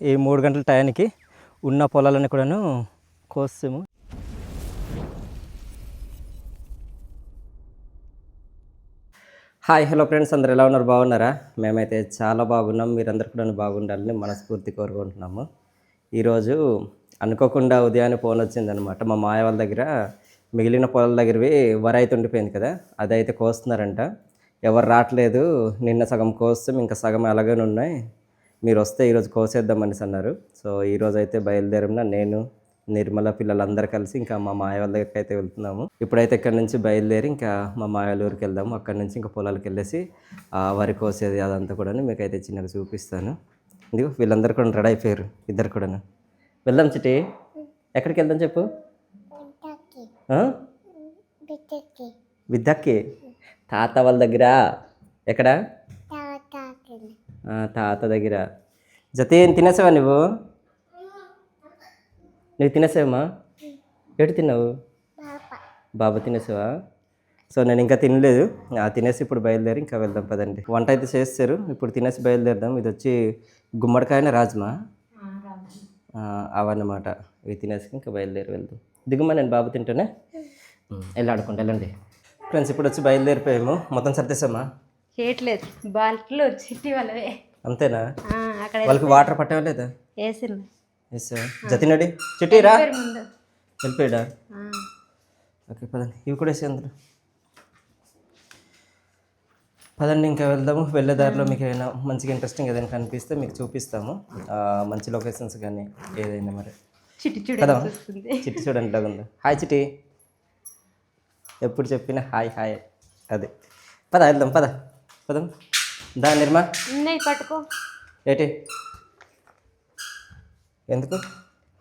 ఈ మూడు గంటల టయానికి ఉన్న పొలాలని కూడాను కోస్తాము హాయ్ హలో ఫ్రెండ్స్ అందరు ఎలా ఉన్నారు? బాగున్నారా? మేమైతే చాలా బాగున్నాం. మీరందరూ కూడా బాగుండాలని మనస్ఫూర్తి కోరుకుంటున్నాము. ఈరోజు అనుకోకుండా ఉదయాన్నే ఫోన్ వచ్చిందనమాట. మా మాయ వాళ్ళ దగ్గర మిగిలిన పొలాల దగ్గరవి వరి అయితే ఉండిపోయింది కదా అదైతే కోస్తున్నారంట. ఎవరు రావట్లేదు నిన్న సగం కోస్తాం ఇంకా సగం అలాగే ఉన్నాయి. మీరు వస్తే ఈరోజు కోసేద్దాం అనేసి అన్నారు. సో ఈరోజు అయితే బయలుదేరిన నేను నిర్మల పిల్లలందరూ కలిసి ఇంకా మా మాయ వాళ్ళ దగ్గరికి అయితే వెళ్తున్నాము. ఇప్పుడైతే ఇక్కడ నుంచి బయలుదేరి ఇంకా మా మాయ ఊరికి వెళ్దాము. అక్కడ నుంచి ఇంకా పొలాలకు వెళ్ళేసి ఆ వరి కోసేది అదంతా కూడా మీకు అయితే చిన్నగా చూపిస్తాను. ఇదిగో వీళ్ళందరూ కూడా రెడీ అయిపోయారు. ఇద్దరు కూడాను. వెళ్దాం చిటి ఎక్కడికి వెళ్దాం చెప్పు? విద్యకి తాత వాళ్ళ దగ్గర. ఎక్కడ? తాత దగ్గర. జతేం తినేసావా నువ్వు? నువ్వు తినేసావమ్మా? ఎటు తిన్నావు? బాబా తినేసావా? సో నేను ఇంకా తినలేదు. ఆ తినేసి ఇప్పుడు బయలుదేరి ఇంకా వెళ్దాం పదండి. వంట అయితే చేస్తారు. ఇప్పుడు తినేసి బయలుదేరదాం. ఇది వచ్చి గుమ్మడికాయన రాజ్మా? అవన్నమాట. ఇవి తినేసి ఇంకా బయలుదేరి వెళ్దాం. దిగుమా నేను బాబు తింటానే? ఉమ్, వెళ్ళి ఆడుకుంటా వెళ్ళండి. ఫ్రెండ్స్ ఇప్పుడు వచ్చి బయలుదేరిపోయాము. మొత్తం సర్దేశామా? చేయట్లేదు. బాల్ట్లు చిట్టి వాళ్ళవే. అంతేనా? అక్కడ వాళ్ళకి వాటర్ పట్టేవా లేదా వేసిన ఎస్ జతినడి చిట్టిరా ముందు. వెళ్ళిపోయాడా? ఓకే పదండి. ఇవి కూడా వేసి అందరు పదండి ఇంకా వెళ్దాము. వెళ్ళే దారిలో మీకు ఏదైనా మంచిగా ఇంట్రెస్టింగ్ ఏదైనా కనిపిస్తే మీకు చూపిస్తాము. మంచి లొకేషన్స్ కానీ ఏదైనా మరి. చిట్టి చిట్టి చూడండి ఇలాగ ఉంది. హాయ్ చిట్టి. ఎప్పుడు చెప్పినా హాయ్ హాయ్ అదే. పద వెళ్దాం పద. పదం. దా నిర్మా. ఉన్నాయి పట్టుకో. ఏటి? ఎందుకు?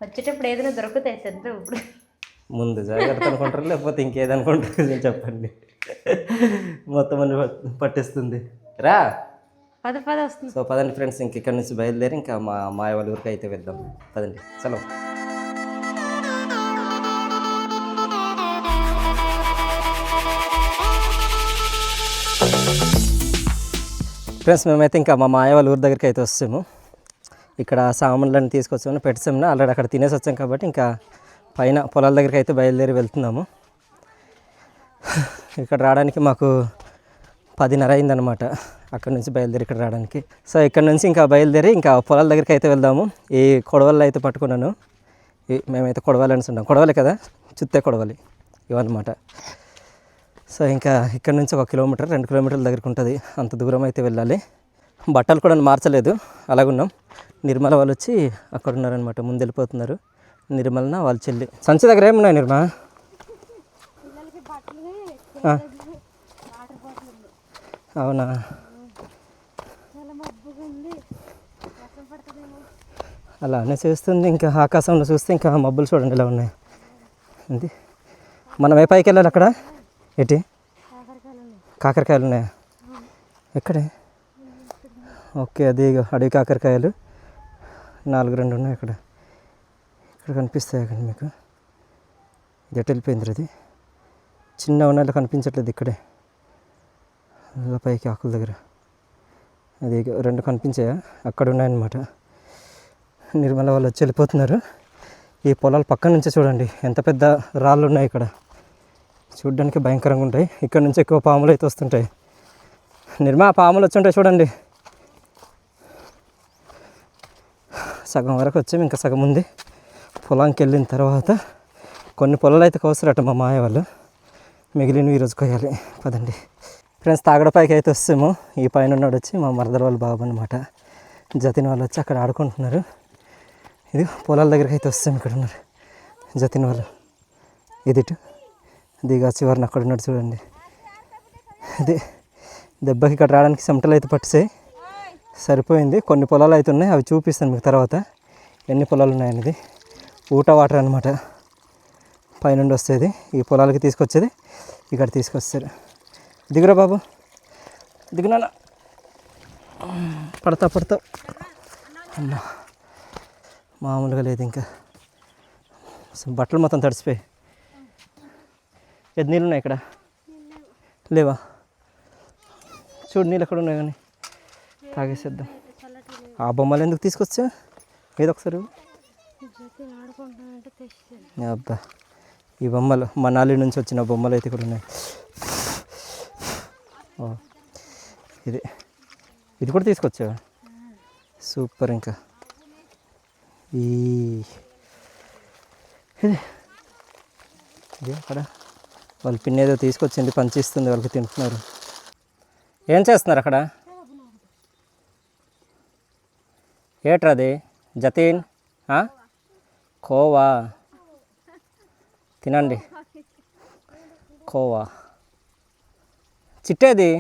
వచ్చేటప్పుడు ఏదైనా దొరుకుతాయి తెద్దాం ఇప్పుడు. ముందు జాగ్రత్త అనుకుంటారు? లేకపోతే ఇంకేదనుకుంటారు నేను చెప్పండి. మొత్తం అన్ని పట్- పట్టిస్తుంది. రా. పద పద వస్తుంది సో పదండి ఫ్రెండ్స్ ఇంక ఇక్కడ నుంచి బయలుదేరి ఇంకా మా మాయ వాళ్ళ ఊరికి అయితే వెళ్దాం. పదండి చలో ఫ్రెండ్స్ మేమైతే ఇంకా మా మాయ వాళ్ళ ఊరి దగ్గరికి అయితే వస్తాము ఇక్కడ సామాన్లన్నీ తీసుకొచ్చాము పెట్టాము ఆల్రెడీ అక్కడ తినేసి వచ్చాం కాబట్టి ఇంకా పైన పొలాల దగ్గరికి అయితే బయలుదేరి వెళ్తున్నాము. ఇక్కడ రావడానికి మాకు పదిన్నర అయిందనమాట అక్కడ నుంచి బయలుదేరి ఇక్కడ రావడానికి. సో ఇక్కడ నుంచి ఇంకా బయలుదేరి ఇంకా పొలాల దగ్గరికి అయితే వెళ్దాము. ఈ కొడవలు అయితే పట్టుకున్నాను. ఈ మేమైతే కొడవాలి అనుకుంటాం కొడవలే కదా? చుత్తే కొడవలి. ఇవన్నమాట. సో ఇంకా ఇక్కడ నుంచి ఒక కిలోమీటర్ రెండు కిలోమీటర్ల దగ్గరకు ఉంటుంది. అంత దూరం అయితే వెళ్ళాలి. బట్టలు కూడా మార్చలేదు. అలాగున్నాం. నిర్మల వాళ్ళు వచ్చి అక్కడ ఉన్నారనమాట ముందు వెళ్ళిపోతున్నారు. నిర్మలన వాళ్ళ చెల్లి. సంచి దగ్గర ఏమున్నాయి నిర్మ? అవునా? అలానే చేస్తుంది. ఇంకా ఆకాశంలో చూస్తే ఇంకా మబ్బులు చూడండి ఇలా ఉన్నాయి. ఉంది మనం ఏ పైకి వెళ్ళాలి అక్కడ? ఏంటి? కాకరకాయలు ఉన్నాయా? ఎక్కడే? ఓకే అది ఇగో అడవి కాకరకాయలు. నాలుగు రెండు ఉన్నాయి ఇక్కడ ఇక్కడ కనిపిస్తాయి అక్కడ మీకు? ఇది ఎటు వెళ్ళిపోయింది అది చిన్న ఉన్నట్లు కనిపించట్లేదు ఇక్కడే. పైకి ఆకుల దగ్గర. అది రెండు కనిపించాయా? అక్కడ ఉన్నాయన్నమాట. నిర్మల వాళ్ళు వచ్చి వెళ్ళిపోతున్నారు. ఈ పొలాల పక్క నుంచే చూడండి. ఎంత పెద్ద రాళ్ళు ఉన్నాయి ఇక్కడ. చూడ్డానికి భయంకరంగా ఉంటాయి. ఇక్కడ నుంచి ఎక్కువ పాములు అయితే వస్తుంటాయి. నిర్మా పాములు వచ్చుంటాయి చూడండి. సగం వరకు వచ్చాము ఇంకా సగం ఉంది. పొలానికి వెళ్ళిన తర్వాత కొన్ని పొలాలు అయితే కోసరట మా మాయ వాళ్ళు. మిగిలినవి ఈరోజు కోయాలి పదండి. ఫ్రెండ్స్ తాగడపైకి అయితే వస్తాము. ఈ పైన ఉన్నాడు వచ్చి మా మరదల వాళ్ళ బాబు అనమాట జతిన్ వాళ్ళు వచ్చి అక్కడ ఆడుకుంటున్నారు. ఇది పొలాల దగ్గరికి అయితే వస్తాము ఇక్కడ ఉన్నారు జతిన్ వాళ్ళు. ఇదిటు. దిగా చివరిని అక్కడ ఉన్నాడు చూడండి. అదే దెబ్బకి ఇక్కడ రావడానికి చెమటలు అయితే పట్టిసాయి. సరిపోయింది. కొన్ని పొలాలు అయితే ఉన్నాయి. అవి చూపిస్తాను మీకు తర్వాత. ఎన్ని పొలాలు ఉన్నాయనేది. ఊట వాటర్ అనమాట పైనుండి వస్తుంది. ఈ పొలాలకి తీసుకొచ్చేది. ఇక్కడ తీసుకొస్తారు. దిగురా బాబు. దిగునా పడతా పడతా. అమ్మా. మామూలుగా లేదు ఇంకా. బట్టలు మొత్తం తడిసిపోయి ఎద్దు నీళ్ళు ఉన్నాయి ఇక్కడ? లేవా? చూడు నీళ్ళు ఎక్కడ ఉన్నాయి కానీ? తాగేసేద్దాం. ఆ బొమ్మలు ఎందుకు తీసుకొచ్చా? ఏదో ఒకసారి అబ్బా ఈ బొమ్మలు మనాలి నుంచి వచ్చిన బొమ్మలు అయితే ఇక్కడ ఉన్నాయి. ఓ, ఇది ఇది కూడా తీసుకొచ్చావా సూపర్ ఇంకా. ఈ ఇది ఇది అక్కడ వాళ్ళ పిన్ని ఏదో తీసుకొచ్చింది పంచిస్తుంది వాళ్ళకి తింటున్నారు. ఏం చేస్తున్నారు అక్కడ? ఏట్రాది జతీన్? కోవా? తినండి. కోవా? చిట్టేది?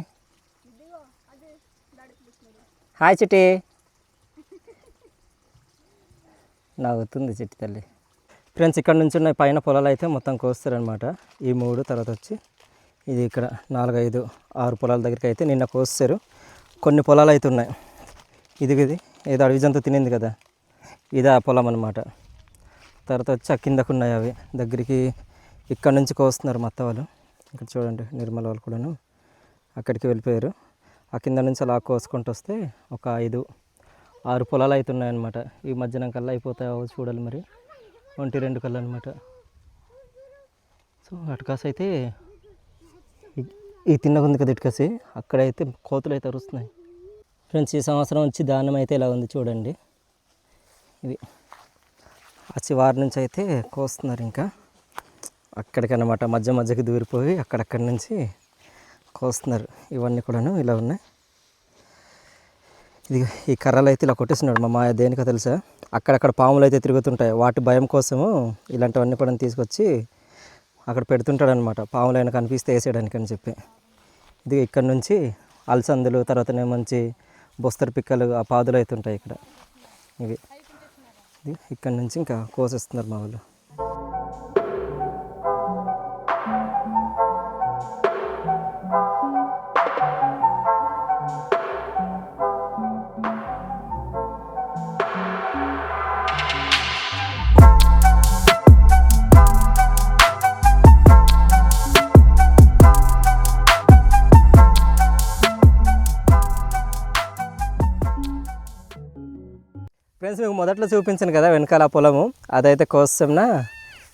హాయ్ చిట్టి. నవ్వుతుంది చిట్టి తల్లి. ఫ్రెండ్స్ ఇక్కడ నుంచి ఉన్న పైన పొలాలు అయితే మొత్తం కోస్తారనమాట ఈ మూడు తర్వాత వచ్చి ఇది ఇక్కడ నాలుగైదు ఆరు పొలాల దగ్గరికి అయితే నిన్న కోస్తారు. కొన్ని పొలాలు అయితే ఉన్నాయి. ఇది ఇది ఏదో అడవి జంతు తినింది కదా. ఇది ఆ పొలం అనమాట తర్వాత వచ్చి ఆ కిందకు ఉన్నాయి అవి. దగ్గరికి ఇక్కడ నుంచి కోస్తున్నారు మొత్తం వాళ్ళు. ఇక్కడ చూడండి నిర్మల వాళ్ళు కూడాను అక్కడికి వెళ్ళిపోయారు. ఆ కింద నుంచి అలా కోసుకుంటూ వస్తే ఒక ఐదు ఆరు పొలాలు అయితే ఉన్నాయన్నమాట. ఈ మధ్యాహ్నం కల్లా అయిపోతాయో చూడాలి మరి. ఒంటి రెండు కళ్ళు అనమాట సో అటుకాసి అయితే ఈ- తిన్నగా ఉంది కదా ఇటుకాసి అక్కడైతే కోతులు అయితే అరుస్తున్నాయి. ఫ్రెండ్స్ ఈ సంవత్సరం వచ్చి దానం అయితే ఇలా ఉంది చూడండి. ఇది ఆ చివారి నుంచి అయితే కోస్తున్నారు ఇంకా. అక్కడికన్నమాట మధ్య మధ్యకి దూరిపోయి అక్కడక్కడి నుంచి కోస్తున్నారు. ఇవన్నీ కూడాను ఇలా ఉన్నాయి. ఇది ఈ కర్రలు అయితే ఇలా కొట్టేస్తున్నాడు మా మాయ. దేనికో తెలుసా? అక్కడక్కడ పాములు అయితే తిరుగుతుంటాయి. వాటి భయం కోసము ఇలాంటివన్నీ కూడా తీసుకొచ్చి అక్కడ పెడుతుంటాడనమాట పాములైనా కనిపిస్తే వేసేయడానికి అని చెప్పి. ఇది ఇక్కడ నుంచి అలసందులు తర్వాతనే మంచి బొస్తరు పిక్కలు ఆ పాదులు అయితే ఉంటాయి ఇక్కడ. ఇవి. ఇక్కడ నుంచి ఇంకా కోసేస్తున్నారు మా వాళ్ళు. మొదట్లో చూపించాను కదా వెనకాల పొలము. అదైతే కోస్తాంనా?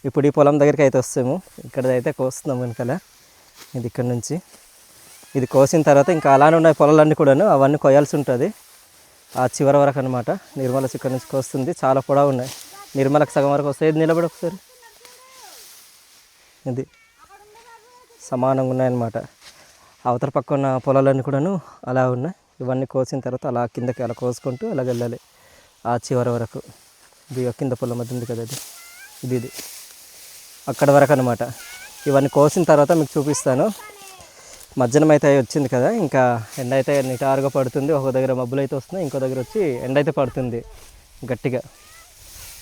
ఇప్పుడు ఈ పొలం దగ్గరికి అయితే వస్తాము. ఇక్కడైతే కోస్తున్నాం వెనకాల. ఇది ఇక్కడ నుంచి. ఇది కోసిన తర్వాత ఇంకా అలానే ఉన్నాయి పొలాలన్నీ కూడాను. అవన్నీ కొయ్యాల్సి ఉంటుంది. ఆ చివరి వరకు అనమాట నిర్మల ఇక్కడ నుంచి కోస్తుంది. చాలా పొడవు ఉన్నాయి. నిర్మలకు సగం వరకు వస్తే ఇది నిలబడి ఒకసారి. ఇది సమానంగా ఉన్నాయన్నమాట. అవతల పక్క ఉన్న పొలాలన్నీ కూడాను అలా ఉన్నాయి. ఇవన్నీ కోసిన తర్వాత అలా కిందకి అలా కోసుకుంటూ అలా వెళ్ళాలి. ఆ చివరి వరకు. ఇది కింద పొలం మధ్య ఉంది కదా ఇది ఇది ఇది. అక్కడ వరకు అనమాట ఇవన్నీ కోసిన తర్వాత మీకు చూపిస్తాను. మధ్యాహ్నం అయితే వచ్చింది కదా ఇంకా ఎండ అయితే నిటారుగా పడుతుంది. ఒక దగ్గర మబ్బులు అయితే వస్తున్నాయి ఇంకో దగ్గర వచ్చి ఎండ అయితే పడుతుంది గట్టిగా.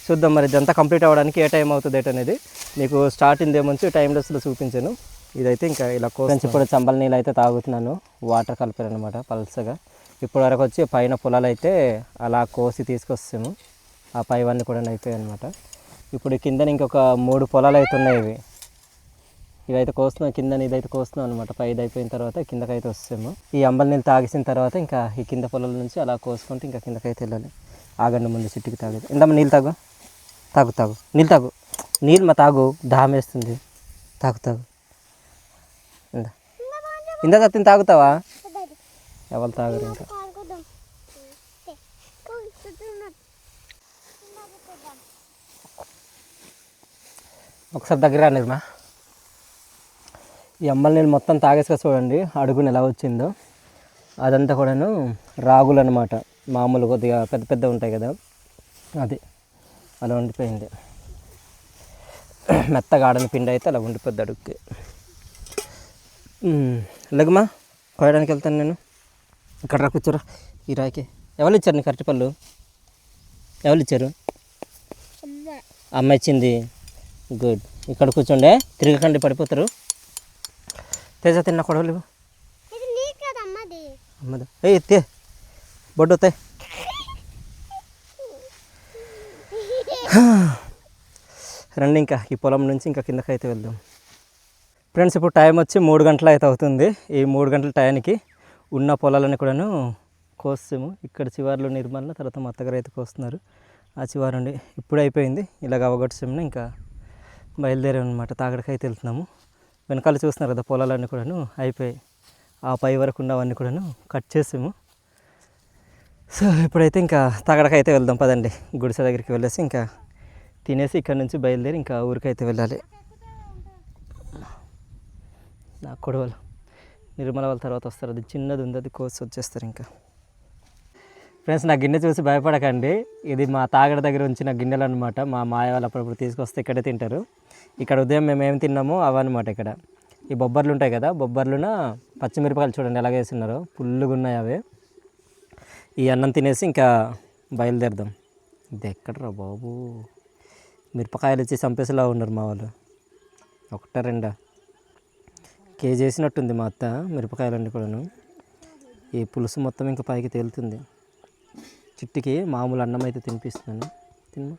చూద్దాం మరి ఇదంతా కంప్లీట్ అవ్వడానికి ఏ టైం అవుతుంది ఏంటి అనేది. మీకు స్టార్టింగ్ ఏమొచ్చి టైం లెస్లో చూపించాను. ఇదైతే ఇంకా ఇలా కోసి ఇప్పుడు చంబల నీళ్ళు అయితే తాగుతున్నాను. వాటర్ కలిపారు అనమాట పల్సగా. ఇప్పుడు వరకు వచ్చి పైన పొలాలు అయితే అలా కోసి తీసుకొస్తాము. ఆ పైవన్నీ కూడా అయిపోయాయి అనమాట ఇప్పుడు కింద ఇంకొక మూడు పొలాలు అయితే ఉన్నాయి ఇవి. ఇవైతే కోస్తున్నాం కింద ఇదైతే కోస్తున్నాం అనమాట పైది అయిపోయిన తర్వాత కిందకైతే వస్తాము. ఈ అంబల నీళ్ళు తాగేసిన తర్వాత ఇంకా ఈ కింద పొలాల నుంచి అలా కోసుకుంటే ఇంకా కిందకైతే వెళ్ళాలి. ఆగండి ముందు చెట్టుకి తాగేది. ఇందమ్మ నీళ్ళు తాగు. తాగు తాగు. నీళ్ళు తాగు. నీళ్ళు మా తాగు. దామేస్తుంది తాగు తాగు. ఇందా. ఇందా తిని తాగుతావా? ఎవరు తాగరు ఇంకా. ఒకసారి దగ్గర రా మా ఈ అమ్మలు నేను మొత్తం తాగేసుక చూడండి అడుగుని ఎలా వచ్చిందో. అదంతా కూడాను రాగులు అనమాట మామూలు కొద్దిగా పెద్ద పెద్ద ఉంటాయి కదా. అది అలా ఉండిపోయింది. మెత్తగా ఆడని పిండి అయితే అలా ఉండిపోద్ది అడుగుకి. లెగమా? కోయడానికి వెళ్తాను నేను. ఇక్కడ రా కూర్చోరా. ఈ రాయికి. ఎవరు ఇచ్చారు నీకు అరటిపళ్ళు ఎవరు ఇచ్చారు? అమ్మ. ఇచ్చింది. గుడ్ ఇక్కడ కూర్చోండే. తిరగకండి పడిపోతారు. తేజ తిన్న కొడవలు అమ్మది. ఏ తే. బొడ్డు వస్తాయి రండి ఇంకా. ఈ పొలం నుంచి ఇంకా కిందకి అయితే వెళ్దాం. ఫ్రెండ్స్ ఇప్పుడు టైం వచ్చి మూడు గంటలు అయితే అవుతుంది. ఈ మూడు గంటల టైంకి ఉన్న పొలాలని కూడాను కోస్తాము ఇక్కడ చివర్లో నిర్మల తర్వాత మా అత్తగారు అయితే కోస్తున్నారు. ఆ చివరి నుండి ఇప్పుడు అయిపోయింది. ఇలాగ అవగొట్టేసాము. ఇంకా బయలుదేరాం అనమాట తాగడికైతే వెళ్తున్నాము. వెనకాల చూస్తున్నారు కదా పొలాలన్నీ కూడాను అయిపోయాయి. ఆ పై వరకు ఉన్నవన్నీ కూడాను కట్ చేసాము సో ఇప్పుడైతే ఇంకా తాగడకైతే వెళ్దాం. పదండి. గుడిసె దగ్గరికి వెళ్ళేసి ఇంకా తినేసి ఇక్కడ నుంచి బయలుదేరి ఇంకా ఊరికైతే వెళ్ళాలి. నాకు కొడవలు. నిర్మల వాళ్ళ తర్వాత వస్తారు. అది చిన్నది ఉంది అది కోసి వచ్చేస్తారు ఇంకా. ఫ్రెండ్స్ నా గిన్నె చూసి భయపడకండి. ఇది మా తాగడ దగ్గర ఉంచిన గిన్నెలు అనమాట మా మాయ వాళ్ళు అప్పుడప్పుడు తీసుకొస్తే ఇక్కడే తింటారు. ఇక్కడ ఉదయం మేము ఏం తిన్నామో అవన్నమాట ఇక్కడ. ఈ బొబ్బర్లు ఉంటాయి కదా బొబ్బర్లున పచ్చిమిరపకాయలు చూడండి ఎలాగ వేస్తున్నారో. పుల్లుగా ఉన్నాయి అవి. ఈ అన్నం తినేసి ఇంకా బయలుదేరదాం. ఇది ఎక్కడరా బాబు? మిరపకాయలు ఇచ్చి చంపేసేలా ఉన్నారు మా వాళ్ళు. ఒకటా రెండా? కేజీ వేసినట్టుంది మా అత్త మిరపకాయలన్నీ కూడాను. ఈ పులుసు మొత్తం ఇంకా పైకి తేలుతుంది. చిట్టికి మామూలు అన్నం అయితే తినిపిస్తున్నాను. తిన్నా.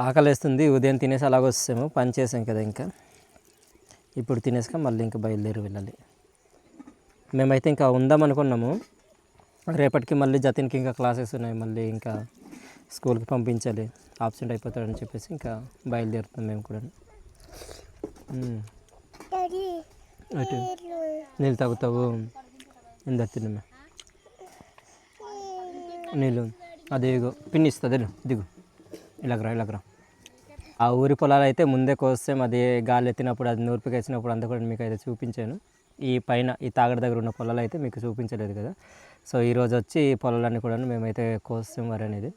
ఆకలి వేస్తుంది ఉదయం తినేసి అలాగ వస్తాము. పని చేసాం కదా ఇంకా. ఇప్పుడు తినేసాక మళ్ళీ ఇంకా బయలుదేరి వెళ్ళాలి. మేమైతే ఇంకా ఉందాం అనుకున్నాము. రేపటికి మళ్ళీ జతిన్కి ఇంకా క్లాసెస్ ఉన్నాయి. మళ్ళీ ఇంకా స్కూల్కి పంపించాలి. ఆబ్సెంట్ అయిపోతాడని చెప్పేసి ఇంకా బయలుదేరుతాం మేము కూడా అటు నీళ్ళు. తాగుతావు. ఇందా తిన్నమే. నీళ్ళు. అదే ఇగో పిన్ని ఇస్తుంది వెళ్ళు, దిగు. ఇలాగరా ఇలాగరా. ఆ ఊరి పొలాలు అయితే ముందే కోస్తే అది గాలి ఎత్తినప్పుడు అది నూర్పికి వేసినప్పుడు అంతా కూడా మీకు అయితే చూపించాను. ఈ పైన ఈ తాగడ దగ్గర ఉన్న పొలాలు అయితే మీకు చూపించలేదు కదా. సో ఈరోజు వచ్చి ఈ పొలాలన్నీ కూడా మేమైతే కోస్తాం వరి అనేది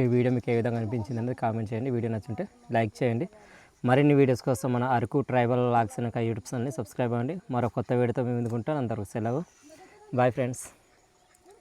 ఈ వీడియో మీకు ఏ విధంగా అనిపించింది అనేది కామెంట్ చేయండి. వీడియో నచ్చుంటే లైక్ చేయండి. మరిన్ని వీడియోస్ కోసం మన అరకు ట్రైబల్ లాగ్స్ అనే యూట్యూబ్ ఛానల్ని సబ్స్క్రైబ్ అవ్వండి. మరో కొత్త వీడియోతో మేము ఎందుకుంటాను అంతవరకు సెలవు. Bye friends